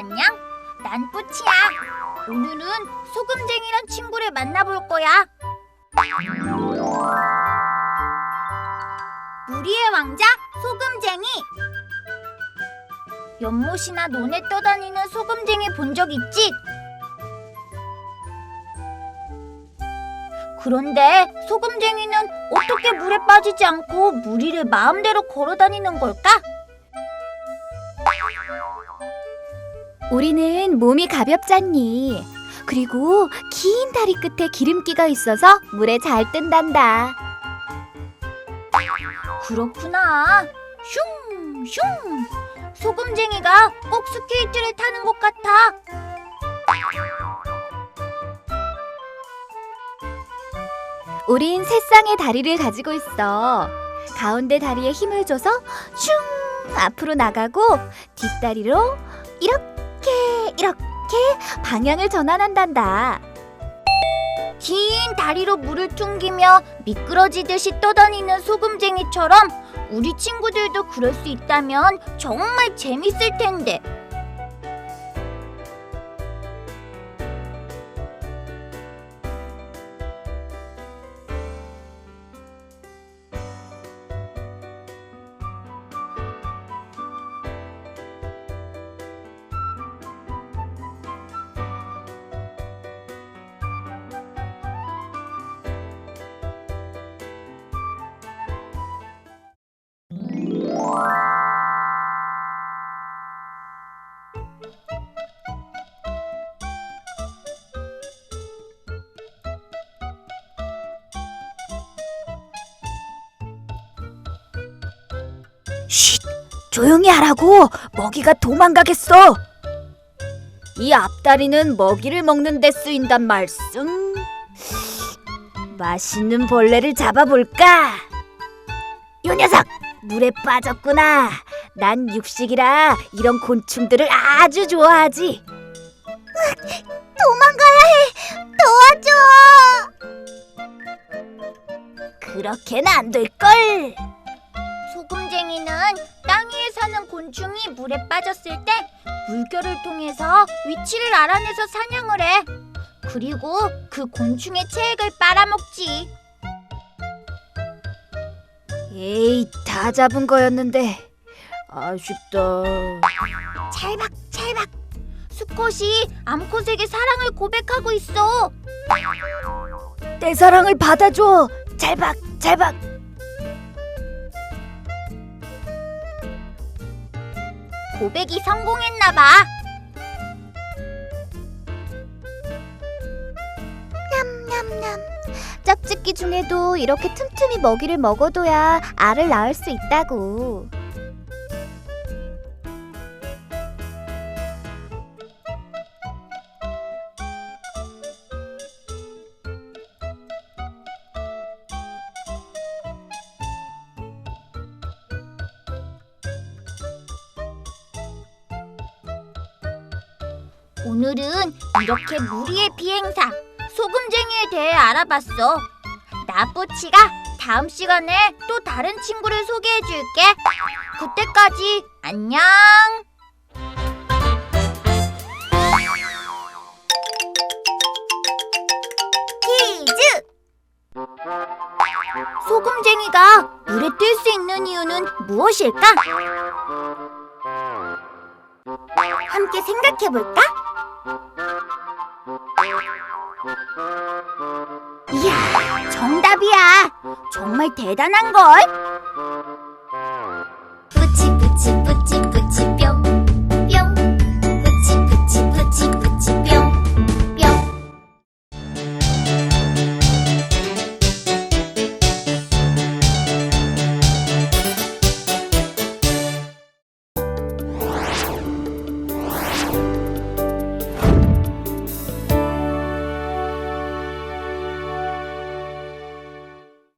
안녕. 난 뿌치야. 오늘은 소금쟁이란 친구를 만나볼 거야. 무리의 왕자 소금쟁이. 연못이나 논에 떠다니는 소금쟁이 본 적 있지? 그런데 소금쟁이는 어떻게 물에 빠지지 않고 물 위를 마음대로 걸어 다니는 걸까? 우리는 몸이 가볍잖니. 그리고 긴 다리 끝에 기름기가 있어서 물에 잘 뜬단다. 그렇구나. 슝, 슝. 소금쟁이가 꼭 스케이트를 타는 것 같아. 우린 세 쌍의 다리를 가지고 있어. 가운데 다리에 힘을 줘서 슝 앞으로 나가고 뒷다리로 이렇게 이렇게 방향을 전환한단다. 긴 다리로 물을 퉁기며 미끄러지듯이 떠다니는 소금쟁이처럼 우리 친구들도 그럴 수 있다면 정말 재밌을 텐데. 쉿! 조용히 하라고! 먹이가 도망가겠어! 이 앞다리는 먹이를 먹는 데 쓰인단 말씀. 맛있는 벌레를 잡아볼까? 요 녀석! 물에 빠졌구나. 난 육식이라 이런 곤충들을 아주 좋아하지. 도망가야 해! 도와줘! 그렇게는 안 될걸. 소금쟁이는 땅 위에 사는 곤충이 물에 빠졌을 때 물결을 통해서 위치를 알아내서 사냥을 해. 그리고 그 곤충의 체액을 빨아먹지. 에이, 다 잡은 거였는데 아쉽다. 찰박 찰박. 수컷이 암컷에게 사랑을 고백하고 있어. 내 사랑을 받아줘. 잘박, 잘박. 고백이 성공했나 봐. 냠냠냠. 짝짓기 중에도 이렇게 틈틈이 먹이를 먹어둬야 알을 낳을 수 있다고. 오늘은 이렇게 무리의 비행사 소금쟁이에 대해 알아봤어. 나 뿌치가 다음 시간에 또 다른 친구를 소개해 줄게. 그때까지 안녕. 퀴즈! 소금쟁이가 물에 뜰 수 있는 이유는 무엇일까? 함께 생각해 볼까? 이야, 정답이야. 정말 대단한 걸. 뿌치 뿌치 뿌치 뿌치 뿅